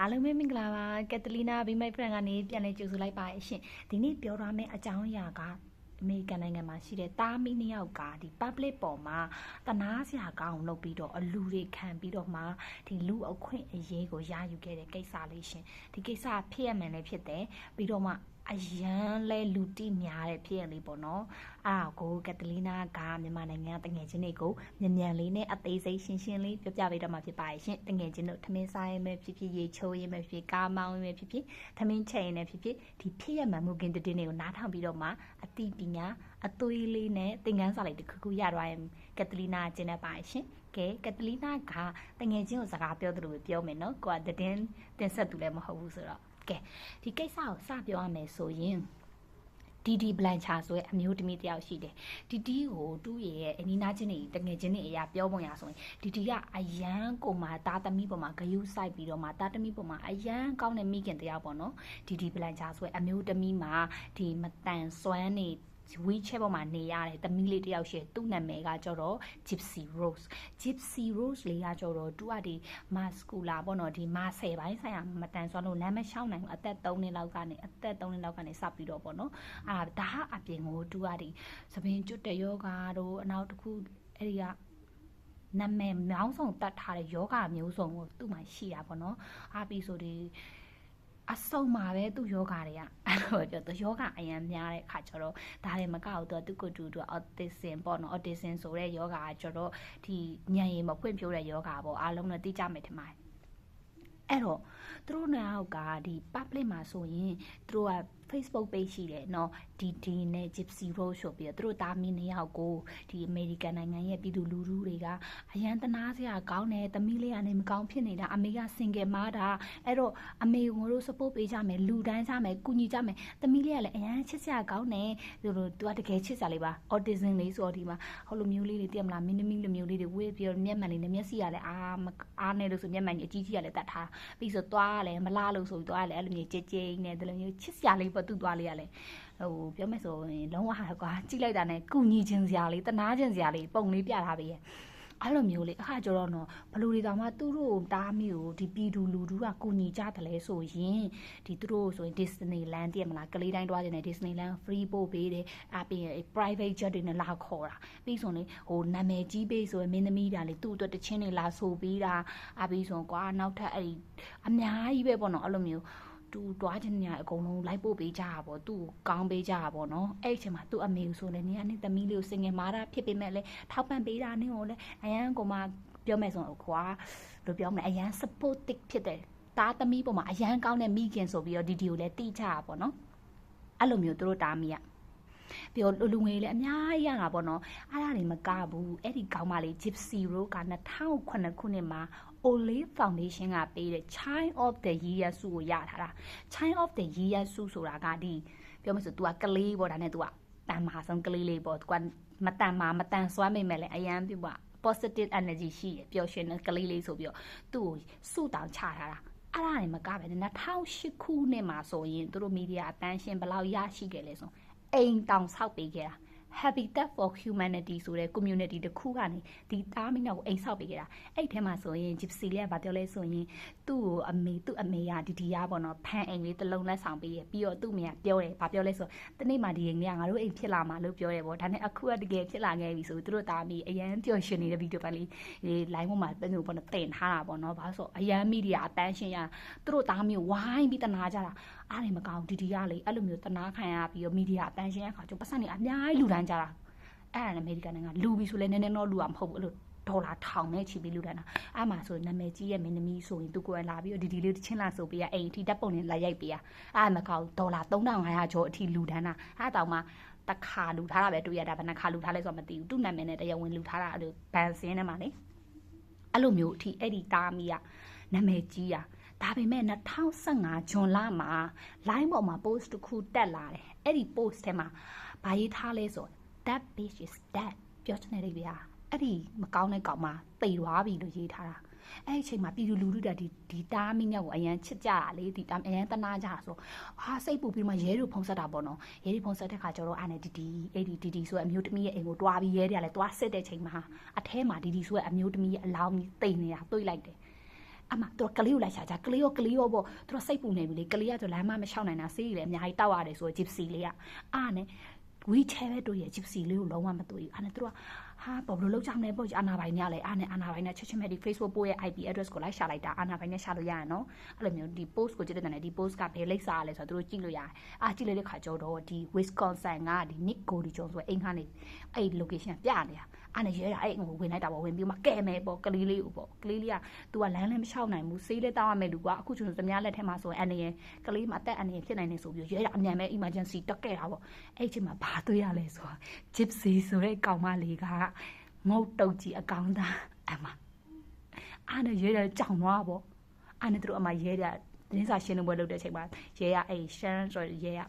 အားလုံးပဲမင်္ဂလာပါကက်တလီနာဘီမိုက်ဖရန်ကနေပြန်လည်ကြိုဆိုလိုက်ပါရရှင်ဒီနေ့ပြောရမယ့်အကြောင်းအရာကအမေရိကန်နိုင်ငံမှာရှိတဲ့တာမီနှစ်ယောက်ကဒီ public ပေါ်မှာတနာစရာကောင်းလုပ်ပြီးတော့အလူတွေခံပြီးတော့မှဒီလူအခွင့်အရေးကိုရယူခဲ့တဲ့ကိစ္စလေးရှင်ဒီကိစ္စဖြစ်ရမှန်လည်းဖြစ်တယ်ပြီးတော့မှ အရန်လဲလူတိများတဲ့ဖြစ်ရလေးပေါ့နော်အဲ့ဒါကိုကက်တလီနာကမြန်မာနိုင်ငံတငယ်ချင်းတွေကိုမြန်မြန်လေးနဲ့အသေးစိတ်ရှင်းရှင်းလေးပြောပြပေးတော့မှာဖြစ်ပါရဲ့ရှင်တငယ်ချင်းတို့ထမင်းစားရင်ပဲဖြစ်ဖြစ်ရေချိုးရင်ပဲဖြစ်ကားမောင်းရင်ပဲဖြစ်ဖြစ်ထမင်းချိန်ရင်လည်းဖြစ်ဖြစ်ဒီဖြစ်ရမှန်မှုကင်းတဲ့တွေကိုနားထောင်ပြီးတော့မှအတိပညာအသွေးလေးနဲ့သင်ခန်းစာလေးတစ်ခုခုရသွားရင်ကက်တလီနာကျင်းနေပါရဲ့ရှင်ကဲကက်တလီနာကတငယ်ချင်းကိုစကားပြောသလိုပဲပြောမယ်နော်ကိုကတဲ့တင်ဆက်သူလည်းမဟုတ်ဘူးဆိုတော့ ကဲဒီကိစ္စကိုစပြောရမယ်ဆိုရင်ဒီဒီဘလန်ချာဆိုရဲအမျိုးသမီးတယောက်ရှိတယ်ဒီဒီကိုတူးရဲ့အနီးနားချင်းတွေတငယ်ချင်းတွေအရာပြောပုံရဆိုရင်ဒီဒီကအယမ်းကိုမှတာသမီပေါ်မှာဂယုစိုက်ပြီးတော့မှတာသမီပေါ်မှာအယမ်းကောင်းတဲ့မိခင်တယောက်ပေါ့နော်ဒီဒီဘလန်ချာဆိုရဲအမျိုးသမီးမှာဒီမတန်စွမ်းနေ WeChat ပေါ်မှာနေရတယ်တမီးလေးတယောက်ရှိသူ့နာမည်ကကျတော့ Gypsy Rose Gypsy Rose လေးကကျတော့သူကဒီ Mascula ပေါ့နော်ဒီမာဆယ်ပိုင်းဆိုင်ရာမတန်ဆွမ်းလို့လမ်းမလျှောက်နိုင်ဘူးအသက်3နှစ်လောက်ကနေအသက်3နှစ်လောက်ကနေစပြီးတော့ပေါ့နော်အာဒါအပြင်ကိုသူကဒီသပင်ကျွတ်တဲ့ယောဂါတို့အနောက်တစ်ခုအဲ့ဒီကနာမည်မြောင်းဆောင်တတ်ထားတဲ့ယောဂမျိုးစုံကိုသူ့မှာရှိတာပေါ့နော်အားပြီးဆိုဒီ အဆုံမှာပဲသူ့ယောဂတွေကအဲ့လိုပြောသူယောဂအရန်များတဲ့ခါကျတော့ဒါတွေမကောက်တော့သူကိုတူတူအော်တစ်ဆင်ပေါ့နော်အော်တစ်ဆင်ဆိုတဲ့ယောဂကကျတော့ဒီညံရည်မဖွင့်ဖြိုးတဲ့ယောဂပေါ့အားလုံးနဲ့သိကြမယ်ထင်ပါတယ်အဲ့တော့သူတို့နောက်ကဒီ public မှာဆိုရင်သူတို့က Facebook page ရှိတယ်เนาะဒီဒီနဲ့ Gypsy Road ဆိုပြီးတော့သူတို့သားမီးနှစ်ယောက်ကိုဒီ American နိုင်ငံရဲ့ပြည်သူလူထုတွေကအရန်တနာစရာကောင်းတယ်သမီးလေးကနေမကောင်းဖြစ်နေတာအမေက single မားတာအဲ့တော့အမေကိုတို့ support ပေးကြမယ်လူတိုင်းကြမယ်ကူညီကြမယ်သမီးလေးကလည်းအရန်ချစ်စရာကောင်းတယ်သူတို့သူကတကယ်ချစ်စရာလေးပါ autism လေးဆိုတော့ဒီမှာဟိုလိုမျိုးလေးတွေတည်မလားမင်းသမီးလိုမျိုးလေးတွေဝေးပြီးတော့မျက်မှန်လေးနဲ့မျက်စိကလည်းအာအားနေလို့ဆိုမျက်မှန်ကြီးအကြီးကြီးကလည်းတတ်ထားပြီးဆိုသွားကလည်းမလားလို့ဆိုပြီးသွားကလည်းအဲ့လိုမျိုးကြဲကြဲနဲ့ဒီလိုမျိုးချစ်စရာလေး ပေါ့သူ့သွားလေးကလည်းဟိုပြောမယ်ဆိုရင်လုံးဝဟာကွာကြည့်လိုက်တာနဲ့ကုညီခြင်းစရာလေးတနာခြင်းစရာလေးပုံလေးပြထားပေးရဲ့အဲ့လိုမျိုးလေအခါကျတော့နော်ဘလူတွေတောင်မှသူတို့တားမိကိုဒီပြည်သူလူထုကကူညီကြတယ်လဲဆိုရင်ဒီသူတို့ဆိုရင် Disneyland တည်မလားကလေးတိုင်းတွားနေတဲ့ Disneyland free ပို့ပေးတယ်အပြင် private jet တွေနဲ့လာခေါ်တာပြီးဆိုရင်ဟိုနာမည်ကြီးပေးဆိုရင်မင်းသမီးတာလေသူ့အတွက်တချင်းတွေလာဆိုပေးတာအပြီးဆိုကွာနောက်ထပ်အဲ့ဒီအများကြီးပဲပေါ့နော်အဲ့လိုမျိုး သူတွားချင်နေရအကုန်လုံးလိုက်ပို့ပေးကြတာပေါ့သူ့ကောင်းပေးကြတာပေါ့နော်အဲ့အချိန်မှာသူ့အမေကိုဆိုလဲနေရနေသမီးလေးကိုစင်ငယ်မာတာဖြစ်ပေမဲ့လဲထောက်ပံ့ပေးတာနင်းကိုလဲအရန်ကိုမှပြောမယ်ဆိုတော့ခွာလို့ပြောမယ်အရန် supportive ဖြစ်တယ်တားသမီးပေါ်မှာအရန်ကောင်းတဲ့မိခင်ဆိုပြီးတော့ဒီဒီကိုလည်းတိကျတာပေါ့နော်အဲ့လိုမျိုးသူတို့တားမိရ ပြီးတော့လူငွေလည်းအများကြီးရတာပေါ့နော်အဲ့ဒါတွေမကဘူးအဲ့ဒီကောင်းမလေး Gypsy Road က2009ခုနှစ်မှာ Olay Foundation ကပေးတဲ့ Child of the Year ဆုကိုရထားတာ Child of the Year ဆုဆိုတာကဒီပြောမဆို तू ကကလေးပေါ့ဒါနဲ့ तू ကတန်မာဆုံးကလေးလေးပေါ့ तू ကမတန်မာမတန်ဆွမ်းမိမဲ့လည်းအရန်ပြပါ positive energy ရှိရပျော်ရွှင်တဲ့ကလေးလေးဆိုပြီးတော့သူ့ကိုစုတောင်ချထားတာအဲ့ဒါနေမကပဲ2008ခုနှစ်မှာဆိုရင်သူတို့မီဒီယာအတန်းရှင်းဘယ်လောက်ရရှိခဲ့လဲဆို အိမ်တောင်ဆောက်ပေးခဲ့တာ Habitat for Humanity ဆိုတဲ့ community တစ်ခုကနေဒီသားမင်းတို့ကိုအိမ်ဆောက်ပေးခဲ့တာအဲ့ထဲမှာဆိုရင် Gypsy လေးကဗာပြောလဲဆိုရင်သူ့ကိုအမေသူ့အမေကဒီဒီရပေါ့နော်ဖန်အိမ်လေးတစ်လုံးလက်ဆောင်ပေးရပြီးတော့သူ့အမေကပြောတယ်ဗာပြောလဲဆိုတနေ့မှဒီအိမ်လေးကငါတို့အိမ်ဖြစ်လာမှာလို့ပြောတယ်ပေါ့ဒါနဲ့အခုကတကယ်ဖြစ်လာခဲ့ပြီဆိုသူတို့သားမီးအရန်ပျော်ရွှင်နေတဲ့ဗီဒီယိုပိုင်းလေးဒီ line ပေါ်မှာပြန်လို့ပေါ့နော်တင်ထားတာပေါ့နော်ဘာလို့ဆိုအရန်မီဒီယာအတန်းရှင်းရသူတို့သားမီးဝိုင်းပြီးတနာကြတာ အားနေမကောင်းဒီဒီရလေအဲ့လိုမျိုးတနာခံရပြီးတော့မီဒီယာအတန်းရှင်းရခါကျပတ်စံနေအများကြီးလူတန်းကြတာအဲ့ဒါနဲ့အမေရိကန်နိုင်ငံလူပြီးဆိုလဲနည်းနည်းတော့လူအောင်မဟုတ်ဘူးအဲ့လိုဒေါ်လာထောင်နဲ့ချီပြီးလူတန်းတာအဲ့မှာဆိုနာမည်ကြီးရဲ့မင်းသမီးဆိုရင်သူကိုယ်လာပြီးတော့ဒီဒီလေးချင်းလာဆိုပေးရအိမ်အထိဓာတ်ပုံနဲ့လာရိုက်ပေးရအဲ့မကောက်ဒေါ်လာ3500ကျော်အထိလူတန်းတာအဲ့တောင်မှတခါလူထားတာပဲတွေ့ရတာဘယ်နှခါလူထားလဲဆိုတော့မသိဘူးသူ့နာမည်နဲ့တရားဝင်လူထားတာအဲ့လိုဘန်စင်းထဲမှာလေအဲ့လိုမျိုးအထိအဲ့ဒီတားမီကနာမည်ကြီးอ่ะ ဒါပေမဲ့2015ဇွန်လမှာ line ပေါ်မှာ post တစ်ခုတက်လာတယ်အဲ့ဒီ post ထဲမှာဘာရေးထားလဲဆို that bitch is dead ပြောချင်တယ်ဗျာအဲ့ဒီမကောင်းတဲ့ကောင်မတိတ်သွားပြီလို့ရေးထားတာအဲ့ဒီအချိန်မှာပြည်သူလူထုကဒီဒီတားမင်းမြောက်ကိုအရန်ချစ်ကြတာလေဒီတာအရန်တနာကြတာဆိုဟာစိတ်ပူပြီးမှရဲတို့ဖုံးဆက်တာပေါ့နော်ရဲတွေဖုံးဆက်တဲ့ခါကျတော့အာနဲ့ဒီဒီအဲ့ဒီဒီဒီဆိုအမျိုးသမီးရဲ့အိမ်ကိုတွားပြီးရဲတွေကလည်းတွားစစ်တဲ့ချိန်မှာအထဲမှာဒီဒီဆိုအမျိုးသမီးရဲ့အလောင်းကြီးတိတ်နေတာတွေးလိုက်တယ် အမသူကကလေးကိုလိုက်ရှာကြကလေးရောကလေးရောပေါ့သူကစိတ်ပူနေပြီလေကလေးကဆိုလမ်းမမလျှောက်နိုင်တာဆေးကြီးလည်းအများကြီးတောက်ရတယ်ဆိုတော့ gypsy လေးကအားနဲ့ wheelchair ပဲတို့ရဲ့ gypsy လေးကိုလုံးဝမတွေ့ဘူးအားနဲ့သူကဟာဘာလို့လောက်ကြမလဲပေါ့အာနာပိုင်ညလဲအားနဲ့အာနာပိုင်နဲ့ချက်ချင်းပဲဒီ Facebook ပို့ရဲ့ IP address ကိုလိုက်ရှာလိုက်တာအာနာပိုင်နဲ့ရှာလို့ရရနော်အဲ့လိုမျိုးဒီ post ကိုကြည့်တဲ့တည်းဒီ post ကဘယ်လိပ်စာလဲဆိုတော့သူတို့ကြည့်လို့ရတယ်အားကြည့်လိုက်တဲ့ခါကျတော့ဒီ Wisconsin ကဒီ Nick Cody Jones ဆိုအိမ်ကနေအဲ့ location ပြနေတာ အားနဲ့ရဲတာအဲ့ဟိုဝင်လိုက်တာပေါ့ဝင်ပြီးမှကဲမယ်ပေါ့ကလေးလေးကိုပေါ့ကလေးလေးက तू ကလမ်းလည်းမလျှောက်နိုင်ဘူးဆေးလည်းတောင်းရမယ်လူကအခုကျွန်တော်သမားလက်ထက်မှာဆိုရင်အနေရကလေးမအသက်အနေရဖြစ်နိုင်နေဆိုပြီးရဲတာအမြန်ပဲ emergency တက်ခဲ့တာပေါ့အဲ့ချိန်မှာဘာတွေ့ရလဲဆိုတော့ gypsy ဆိုတဲ့ကောင်မလေးကငုတ်တုတ်ကြီးအကောင်သားအမအားနဲ့ရဲတယ်ကြောင်သွားပေါ့အားနဲ့သူတို့အမရဲတယ်တင်းစာရှင်းလင်းပွဲလုပ်တဲ့အချိန်မှာရဲရအဲ့ရှမ်းဆိုရဲရ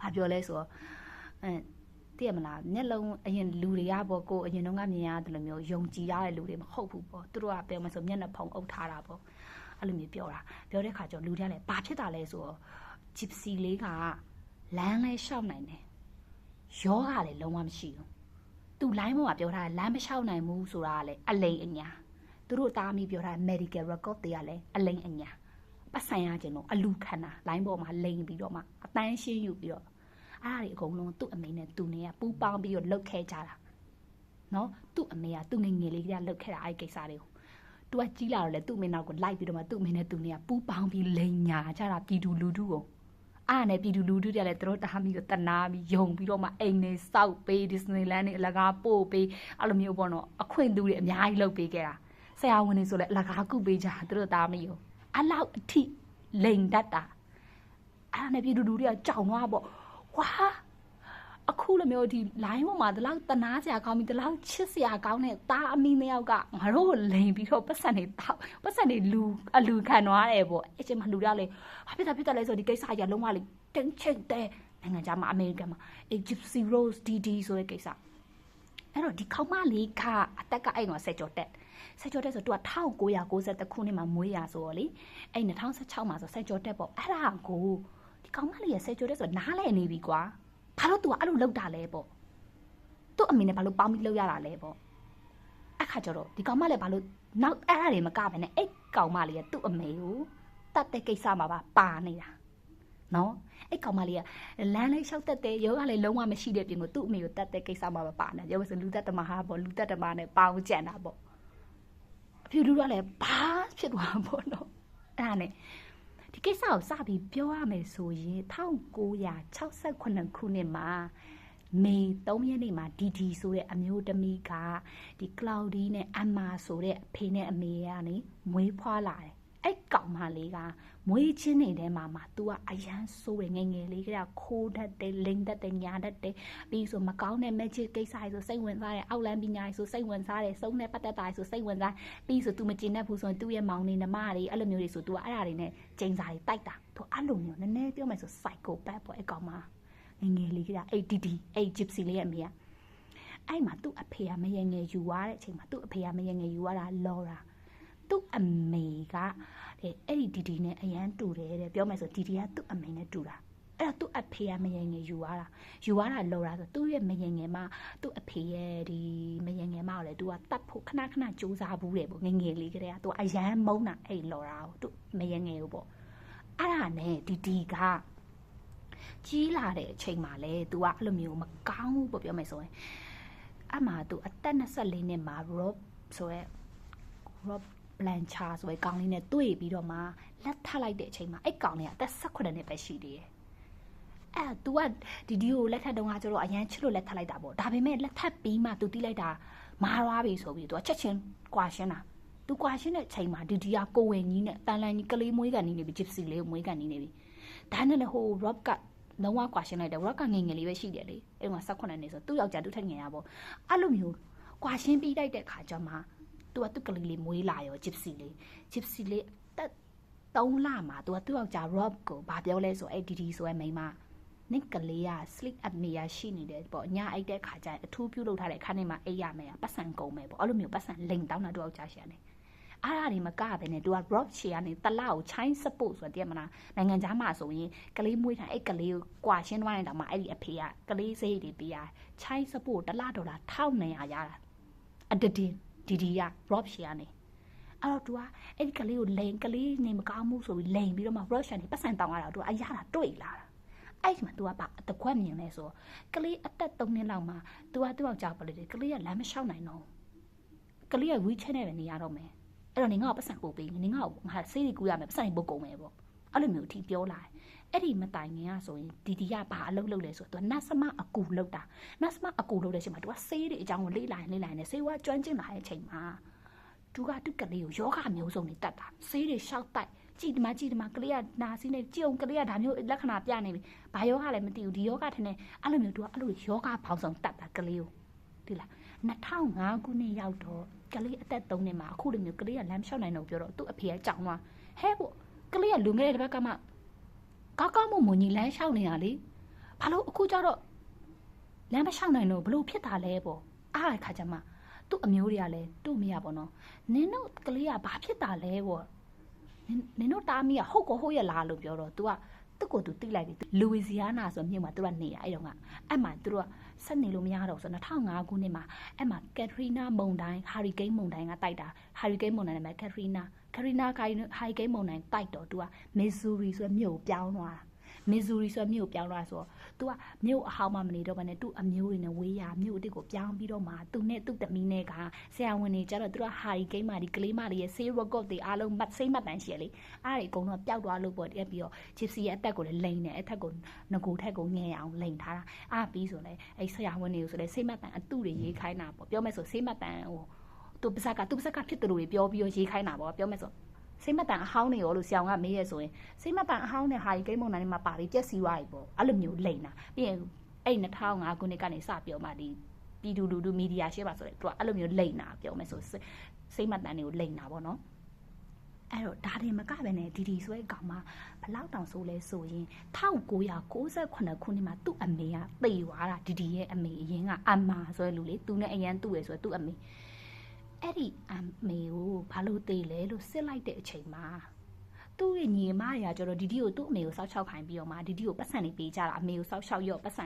ဘာပြောလဲဆိုတော့အဲ တည့်မလားမျက်လုံးအရင်လူတွေကပေါ့ကိုအရင်တော့ကမြင်ရတယ်လို့မျိုးယုံကြည်ရတဲ့လူတွေမဟုတ်ဘူးပေါ့သူတို့ကပြောမှဆိုမျက်နှာဖုံးအုပ်ထားတာပေါ့အဲ့လိုမျိုးပြောတာပြောတဲ့ခါကျလူတွေကလည်းဘာဖြစ်တာလဲဆိုတော့ gypsy လေးကလမ်းလဲရှောက်နိုင်တယ်ယောဂလည်းလုံးဝမရှိဘူးသူလိုင်းပေါ်ကပြောထားလမ်းမလျှောက်နိုင်ဘူးဆိုတာကလည်းအလိန်အညာသူတို့သားမိပြောထား medical record တွေကလည်းအလိန်အညာပတ်ဆိုင်ရခြင်းတော့အလူခန္ဓာလိုင်းပေါ်မှာလိန်ပြီးတော့မှအတန်းရှင်းယူပြီးတော့ အားတွေအကုန်လုံးသူ့အမေနဲ့သူနဲ့ပူပေါင်းပြီးတော့လှုပ်ခဲကြတာနော်သူ့အမေကသူ့ငယ်ငယ်လေးကလှုပ်ခဲတာအဲ့ကိစ္စတွေကိုသူကကြီးလာတော့လေသူ့အမေနောက်ကိုလိုက်ပြီးတော့မှသူ့အမေနဲ့သူနဲ့ပူပေါင်းပြီးလိန်ညာကြတာပြည်သူလူထုကိုအားနဲ့ပြည်သူလူထုတွေကလည်းသူတို့တားပြီးတော့တနာပြီးယုံပြီးတော့မှအိမ်နေစောက်ပေးဒီစနီလန်နေအလကားပို့ပေးအဲ့လိုမျိုးပေါ့နော်အခွင့်သူတွေအများကြီးလုပ်ပေးခဲ့တာဆရာဝန်တွေဆိုလည်းအလကားကုပေးကြသူတို့သားမီးကိုအလောက်အထိလိန်တတ်တာအဲ့ဒါနဲ့ပြည်သူလူတွေကကြောင်သွားပေါ့ ဝါအခုလိုမျိုးဒီ line ပေါ်မှာဒီလောက်တနာစရာကောင်းပြီးဒီလောက်ချစ်စရာကောင်းတဲ့သားအမိနှစ်ယောက်ကငါတို့ကိုလိန်ပြီးတော့ပတ်စံနေတော့ပတ်စံနေလူအလူခံသွားတယ်ပေါ့အဲ့ချိန်မှာလူတွေကလေဟာဖြစ်တာဖြစ်တာလဲဆိုဒီကိစ္စကြီးကလုံးဝလေတင်းချိတ်တဲ့နိုင်ငံခြားမှာအမေရိကန်မှာ Gypsy Rose DD ဆိုတဲ့ကိစ္စအဲ့တော့ဒီခေါမလေးကအသက်ကအဲ့တော့ဆက်ကြော်တက်ဆက်ကြော်တက်ဆိုသူက1990ခုနှစ်မှာမွေးရဆိုတော့လေအဲ့2016မှာဆိုဆက်ကြော်တက်ပေါ့အဲ့ဒါကိုဒီ ကောင်မလေးရဲ့ဆက်ကြော်တက်ဆိုနားလဲနေပြီကွာဘာလို့ तू ကအဲ့လိုလောက်တာလဲပေါ့သူ့အမေနဲ့ဘာလို့ပေါင်းပြီးလောက်ရတာလဲပေါ့အခါကျတော့ဒီကောင်မလေးဘာလို့နောက်အဲ့ဒါတွေမကဘဲနဲ့အဲ့ကောင်မလေးကသူ့အမေကိုတတ်တဲ့ကိစ္စမှာပါပါနေတာနော်အဲ့ကောင်မလေးကလမ်းလေးလျှောက်တက်တဲ့ယောဂလည်းလုံးဝမရှိတဲ့ပြင်ကိုသူ့အမေကိုတတ်တဲ့ကိစ္စမှာပါပါနေရုပ်ဆိုလူသက်တမဟာပေါ့လူသက်တမနဲ့ပေါင်းကြံတာပေါ့အဖြူလူကလည်းဘာဖြစ်သွားပေါ့နော်အဲ့ဒါနဲ့ ဒီကိစ္စကိုစပြီးပြောရမယ်ဆိုရင်1968ခုနှစ်မှာမေ3ရက်နေ့မှာ DD ဆိုတဲ့အမျိုးသမီးကဒီ Cloudy နဲ့ Emma ဆိုတဲ့အဖေနဲ့အမေကနေမွေးဖွားလာတယ် အဲ့ကောင်မလေးကမွေးချင်းနေတဲ့မှာမှာ तू ကအရန်ဆိုးရငယ်ငယ်လေးကခိုးတတ်တယ်လိန်တတ်တယ်ညာတတ်တယ်ပြီးဆိုမကောင်းတဲ့ magic ကိစ္စတွေဆိုစိတ်ဝင်စားတယ်အောက်လန်းပညာတွေဆိုစိတ်ဝင်စားတယ်စုံနဲ့ပတ်သက်တာတွေဆိုစိတ်ဝင်စားပြီးဆို तू မကျင်တတ်ဘူးဆိုရင်သူ့ရဲ့မောင်နေနှမတွေအဲ့လိုမျိုးတွေဆို तू ကအဲ့ဒါတွေနဲ့ကျိန်စာတွေတိုက်တာ तू အဲ့လိုမျိုးနည်းနည်းပြောမယ်ဆို psychopath ပေါ့အဲ့ကောင်မငယ်ငယ်လေးက ADD အဲ့ gypsy လေးရဲ့အမေကအဲ့မှာသူ့အဖေကမယငယ်ယူသွားတဲ့အချိန်မှာသူ့အဖေကမယငယ်ယူသွားတာလော်တာ သူ့အမေကတဲ့အဲ့ဒီဒီဒီနဲ့အရန်တူတယ်တဲ့ပြောမယ်ဆိုဒီဒီကသူ့အမေနဲ့တူတာအဲ့ဒါသူ့အဖေကမယငယ်ယူသွားတာယူသွားတာလော်တာဆိုသူ့ရဲ့မယငယ်မသူ့အဖေရဲ့ဒီမယငယ်မကိုလည်းသူကတတ်ဖို့ခဏခဏစူးစမ်းဘူးတယ်ပေါ့ငငယ်လေးကတည်းကသူအရန်မုန်းတာအဲ့လော်တာကိုသူ့မယငယ်ကိုပေါ့အဲ့ဒါနဲ့ဒီဒီကကြီးလာတဲ့အချိန်မှာလဲ तू ကအဲ့လိုမျိုးမကောင်းဘူးပေါ့ပြောမယ်ဆိုရင်အမှ तू အသက်24နှစ်မှာ Rob ဆိုရဲ Rob Blanchard ဆိုရဲကောင်းလေးနဲ့တွေ့ပြီးတော့မှလက်ထပ်လိုက်တဲ့အချိန်မှာအဲ့ကောင်လေးကအသက်18နှစ်ပဲရှိသေးတယ်အဲ့ तू ကဒီဒီကိုလက်ထပ်တုန်းကကျတော့အရန်ချစ်လို့လက်ထပ်လိုက်တာပေါ့ဒါပေမဲ့လက်ထပ်ပြီးမှ तू တီးလိုက်တာမာသွားပြီဆိုပြီး तू ကချက်ချင်းကွာရှင်းတာသူကွာရှင်းတဲ့အချိန်မှာဒီဒီကကိုဝင်ကြီးနဲ့တန်လန်ကြီးကလေးမွေးကန်နေနေပြီဂျစ်စီလေးကိုမွေးကန်နေနေပြီဒါနဲ့လည်းဟို Rob ကလုံးဝကွာရှင်းလိုက်တယ် Rob ကငယ်ငယ်လေးပဲရှိတယ်လေအဲ့မှာ18နှစ်ဆိုသူ့ယောက်ျားသူ့ထက်ငယ်တာပေါ့အဲ့လိုမျိုးကွာရှင်းပြီးလိုက်တဲ့ခါကျမှ သူကသူ့ကလေးလေးမွေးလာရောဂျစ်စီလေးဂျစ်စီလေးတက်3လမှာသူကသူ့ယောက်ျား Rob ကိုဗာပြောလဲဆိုအဲ့ဒီဒီဆိုရဲမိန်းမနင့်ကလေးက sleep apnea ရှိနေတယ်ပေါ့ညအိတ်တဲ့ခါကျရင်အထူးပြုလုပ်ထားတဲ့ခါနေမှာအိတ်ရမယ်ပတ်စံကုန်မယ်ပေါ့အဲ့လိုမျိုးပတ်စံလိန်တောင်းတာသူ့ယောက်ျားရှိရတယ်အားရတွေမကပဲနဲ့သူက drop share ကနေတလောက် child support ဆိုတဲ့တည်းမလားနိုင်ငံခြားမှာဆိုရင်ကလေးမွေးထားအဲ့ကလေးကိုကွာရှင်းသွားနေတာမှအဲ့ဒီအဖေကကလေးစိတ်တွေပေးရ child support တလဒေါ်လာ1900ရတာအတတင် ဒီဒီက drop share နေ အဲ့တော့ तू ကအဲ့ဒီကလေးကိုလိန်ကလေးနေမကောင်းမှုဆိုပြီးလိန်ပြီးတော့မှ Russian တွေပတ်စံတောင်းရတာ तू အရတာတွေ့လာတာအဲ့ဒီမှာ तू ကပါတကွက်မြင်လဲဆိုကလေးအသက်3နှစ်လောက်မှာ तू ကသူ့အောင်ကြောက်ပါလေကလေးကလမ်းမလျှောက်နိုင်တော့ကလေးက WeChat နဲ့ပဲနေရတော့မယ်အဲ့တော့နေငါ့ကိုပတ်စံပို့ပေးနေငါ့ကိုငါဆေးတွေကူရမယ်ပတ်စံပို့ကုန်မယ်ပေါ့အဲ့လိုမျိုးအထိပြောလာတယ် အဲ့ဒီမတိုင်ခင်ကဆိုရင်ဒီဒီကဘာအလုပ်လုပ်လဲဆိုတော့ तू နတ်စမအကူလုပ်တာနတ်စမအကူလုပ်တဲ့အချိန်မှာ तू ကဆေးတွေအကြောင်းကိုလေ့လာရင်လေ့လာရင်ဆေးဝါးကျွမ်းကျင်လာတဲ့အချိန်မှာသူကသူ့ကလေးကိုယောဂမျိုးစုံနေတတ်တာဆေးတွေရှောက်တိုက်ကြည်ဒီမှာကြည်ဒီမှာကလေးကနာစီနေကြည်အောင်ကလေးကဒါမျိုးလက္ခဏာပြနေပြီဘာယောဂလည်းမသိဘူးဒီယောဂထင်တယ်အဲ့လိုမျိုးသူကအဲ့လိုယောဂပေါင်းစုံတတ်တာကလေးကိုဒီလား2005ခုနှစ်ရောက်တော့ကလေးအသက်3နှစ်မှာအခုလိုမျိုးကလေးကလမ်းလျှောက်နိုင်တော့ပြောတော့သူ့အဖေကကြောင်သွားဟဲ့ပေါ့ကလေးကလူငယ်တဲ့ဘက်ကမှ ကောက်ကောက်မွန်မွန်ကြီးလမ်းလျှောက်နေတာလေဘာလို့အခုကျတော့လမ်းမလျှောက်နိုင်တော့ဘလို့ဖြစ်တာလဲပေါ့အားရခါကျမှသူ့အမျိုးတွေကလည်းတို့မရပါတော့နင်တို့ကလေးကဘာဖြစ်တာလဲပေါ့နင်တို့တားမီးကဟုတ်ကောဟုတ်ရလားလို့ပြောတော့ तू ကသူ့ကိုသူတိလိုက်ပြီလူဝီစီယားနာဆိုမြို့မှာသူကနေရအဲ့တော့ကအဲ့မှာသူတို့ကဆက်နေလို့မရတော့ဆို2005ခုနှစ်မှာအဲ့မှာကက်ထရီနာမုန်တိုင်းဟာရီကိန်းမုန်တိုင်းကတိုက်တာဟာရီကိန်းမုန်တိုင်းနာမည်ကက်ထရီနာ ကက်ထရီနာဟာရီကိန်းမုန်တိုင်းတိုက်တော့ तू ကမစ်ဇူရီဆိုမြို့ပြောင်းသွားတာမစ်ဇူရီဆိုမြို့ပြောင်းလာဆိုတော့ तू ကမြို့အဟောင်းမှမနေတော့ဘဲနဲ့သူ့အမျိုးတွေနဲ့ဝေးရမြို့အစ်စ်ကိုပြောင်းပြီးတော့မှသူနဲ့သူ့တမီးနဲ့ကဆရာဝန်တွေကျတော့သူကဟာရီဂိမ်းမာဒီကလေးမလေးရဲ့ဆေး record တွေအားလုံးမှတ်စိတ်မှတ်တမ်းရှိရလေအားတွေအကုန်တော့ပျောက်သွားလို့ပေါ့တက်ပြီးတော့ gypsy ရဲ့အသက်ကိုလည်းလိန်တယ်အထက်ကိုငကိုထက်ကိုငဲအောင်လိန်ထားတာအားပြီးဆိုလဲအဲ့ဆရာဝန်တွေကိုဆိုလဲစိတ်မှတ်တမ်းအတုတွေရေးခိုင်းတာပေါ့ပြောမယ်ဆိုစိတ်မှတ်တမ်းဟို သူပါဇက်ကသူပါဇက်ကဖြစ်တယ်လို့ပြောပြီးတော့ရေးခိုင်းတာပေါ့ပြောမယ်ဆိုစိတ်မတန်အဟောင်းနေရောလို့ဆရာကမေးရဲဆိုရင်စိတ်မတန်အဟောင်းနဲ့ဟာဒီဂိမ်းမုံနိုင်မှာပါပြီးပြက်စီသွားပြီပေါ့အဲ့လိုမျိုးလိန်တာပြီးရင်အဲ့2005ခုနှစ်ကနေစပြောမှဒီပြည်သူလူထုမီဒီယာရှင်းပါဆိုတော့သူကအဲ့လိုမျိုးလိန်တာပြောမယ်ဆိုစိတ်မတန်တွေကိုလိန်တာပေါ့နော်အဲ့တော့ဒါတွေမကပဲနဲ့ဒီဒီဆွဲကောင်မဘလောက်တောင်ဆိုလဲဆိုရင်1998ခုနှစ်မှာသူ့အမေကတေသွားတာဒီဒီရဲ့အမေအရင်ကအမဆိုတဲ့လူလေသူနဲ့အရန်သူ့ရယ်ဆိုတော့သူ့အမေ အဲ့ဒီအမေကိုဘာလို့တေလဲလို့စစ်လိုက်တဲ့အချိန်မှာသူ့ရဲ့ညီမတွေကကျတော့ဒီဒီကိုသူ့အမေကိုစောက်ချောက်ခိုင်းပြီးတော့မှဒီဒီကိုပတ်စံနေပေးကြတာအမေကိုစောက်ချောက်ရော့ပတ်စံ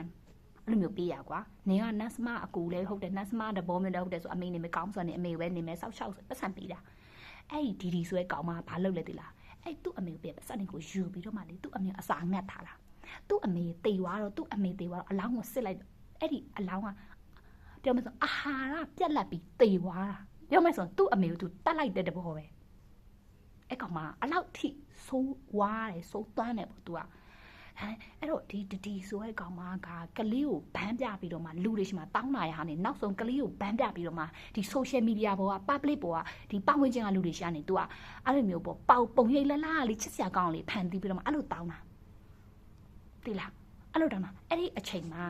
အဲ့လိုမျိုးပေးရကွာနင်ကနတ်စမအကူလဲဟုတ်တယ်နတ်စမတဘောမျိုးလဲဟုတ်တယ်ဆိုအမေနေမကောင်းဆိုနေအမေပဲနေမဲစောက်ချောက်ဆိုပတ်စံပေးတာအဲ့ဒီဒီဒီဆိုရဲကောင်မဘာလုပ်လဲတိလားအဲ့သူ့အမေကိုပြပတ်စံနေကိုယူပြီးတော့မှလေသူ့အမေအစာငတ်ထားတာသူ့အမေတေသွားတော့သူ့အမေတေသွားတော့အလောင်းကိုစစ်လိုက်အဲ့ဒီအလောင်းကပြောမယ်ဆိုအာဟာရပြက်လက်ပြီးတေသွားတာ ပြောမယ်ဆိုသူ့အမေကိုသူတတ်လိုက်တဲ့တဘောပဲအဲ့ကောင်မအလောက်ထိဆိုးဝါးတယ်ဆိုးသွမ်းတယ်ပေါ့ तू ကဟမ်အဲ့တော့ဒီတတီဆိုတဲ့ကောင်မကကလေးကိုဘန်းပြပြီးတော့မှလူတွေရှိမှတောင်းလာရဟာနေနောက်ဆုံးကလေးကိုဘန်းပြပြီးတော့မှဒီ social media ပေါ်က public ပေါ်ကဒီပတ်ဝန်းကျင်ကလူတွေရှိရနေ तू ကအဲ့လိုမျိုးပေါ့ပေါပုံရိပ်လလားလေးချစ်စရာကောင်းလေးဖန်တီးပြီးတော့မှအဲ့လိုတောင်းတာတိလားအဲ့လိုတောင်းတာအဲ့ဒီအချိန်မှာ